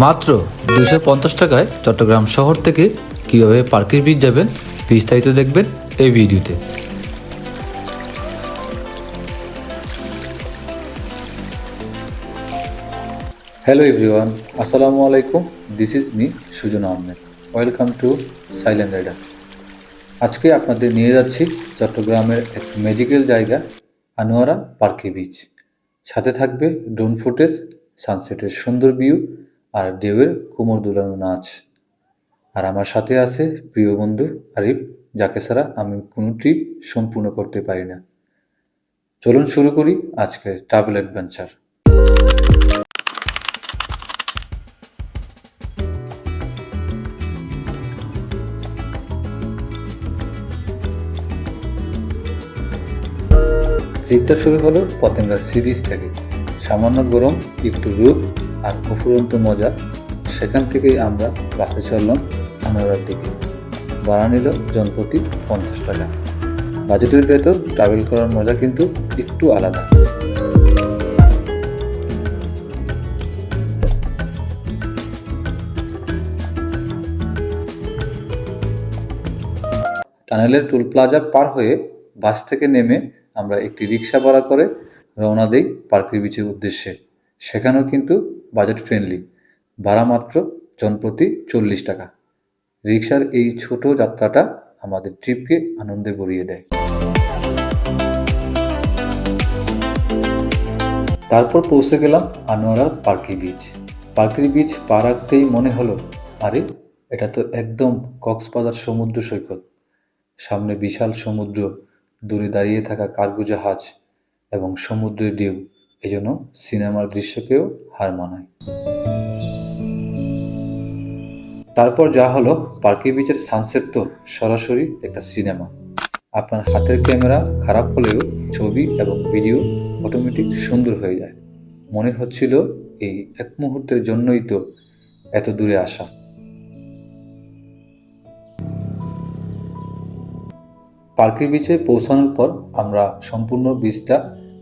মাত্র দুশো পঞ্চাশ টাকায় চট্টগ্রাম শহর থেকে কীভাবে পার্কের বিচ যাবেন বিস্তারিত দেখবেন এই ভিডিওতে। হ্যালো এভরিওয়ান আসসালামু আলাইকুম this is me Sujan Ahmed. Welcome to silent rider আজকে আপনাদের নিয়ে যাচ্ছি চট্টগ্রামের এক ম্যাজিক্যাল জায়গা, আনোয়ারা পার্কি বিচ সাথে থাকবে ড্রোন ফুটেজ সানসেটের সুন্দর ভিউ আর ঢেউয়ের কোমর দুলানো নাচ। আর আমার সাথে আছে প্রিয় বন্ধু আরিফ, যাকে ছাড়া আমি কোনো ট্রিপ সম্পূর্ণ করতে পারি না। চলুন শুরু করি আজকের ট্রাভেল অ্যাডভেঞ্চার ট্রিপটা শুরু হলো পতেঙ্গার সিরিজ থেকে। সামান্য গরম, একটু রূপ আর অফুরন্ত মজা, সেখান থেকেই আমরা বাসে চললাম আনোয়ারার দিকে। ভাড়া নিল জনপ্রতি পঞ্চাশ টাকা। বাজেটের ভেতর ট্রাভেল করার মজা কিন্তু একটু আলাদা। টানেলের টুল প্লাজা পার হয়ে বাস থেকে নেমে আমরা একটি রিক্সা ভাড়া করে রওনা দেই পার্কের বিচের উদ্দেশ্যে। সেখানেও কিন্তু বাজেট ফ্রেন্ডলি। ভাড়া মাত্র জনপ্রতি চল্লিশ টাকা। রিক্সার এই ছোট যাত্রাটা আমাদের ট্রিপকে আনন্দে ভরিয়ে দেয়। তারপর পৌঁছে গেলাম আনোয়ারার পার্কি বিচ। পার্কি বিচ পা রাখতেই মনে হলো, আরে, এটা তো একদম কক্সবাজার সমুদ্র সৈকত। সামনে বিশাল সমুদ্র, দূরে দাঁড়িয়ে থাকা কার্গো জাহাজ এবং সমুদ্রের ঢেউ। এজন্য সিনেমার দৃশ্যকেও হার মানায়। তারপর যা হলো পার্কি বিচের সানসেট তো সরাসরি একটা সিনেমা। আপনার হাতের ক্যামেরা খারাপ হলেও ছবি এবং ভিডিও অটোমেটিক সুন্দর হয়ে যায়। মনে হচ্ছিল এই এক মুহূর্তের জন্যই তো এত দূরে আসা। পার্কের বিচে পৌঁছানোর পর আমরা সম্পূর্ণ বিচটা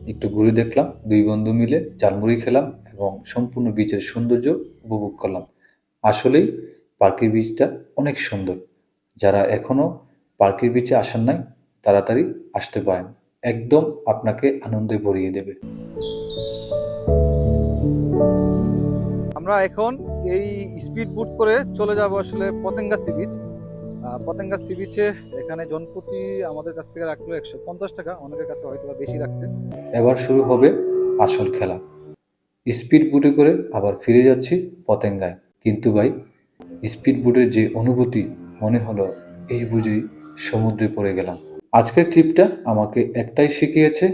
একটু ঘুরে দেখলাম, দুই বন্ধু মিলে জালমুড়ি খেলাম এবং সম্পূর্ণ বিচের সৌন্দর্য উপভোগ করলাম। আসলেই পার্কের বিচটা অনেক সুন্দর। যারা এখনও পার্কের বিচে আসার নাই, তাড়াতাড়ি আসতে পারেন। একদম আপনাকে আনন্দে ভরিয়ে দেবে। আমরা এখন এই স্পিড বুট করে চলে যাব আসলে Patenga sea beach Patenga sea বিচে এখানে জনপ্রতি আমাদের কাছ থেকে রাখল একশো পঞ্চাশ টাকা। অনেকের কাছে হয়তো বেশি রাখছে। এবার শুরু হবে আসল খেলা। স্পিড বুটে করে আবার ফিরে যাচ্ছি পতেঙ্গায়। কিন্তু ভাই, স্পিড বুটের যে অনুভূতি, মনে হলো এই বুঝেই সমুদ্রে পড়ে গেলাম। আজকের ট্রিপটা আমাকে একটাই শিখিয়েছে,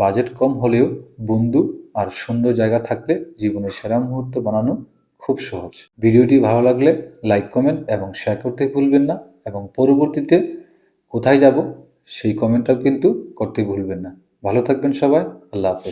বাজেট কম হলেও বন্ধু আর সুন্দর জায়গা থাকলে জীবনের সেরা মুহূর্ত বানানো খুব সহজ। ভিডিওটি ভালো লাগলে লাইক, কমেন্ট এবং শেয়ার করতে ভুলবেন না এবং পরবর্তীতে কোথায় যাব সেই কমেন্টটাও কিন্তু করতে ভুলবেন না। ভালো থাকবেন সবাই, আল্লাহ হাফেজ।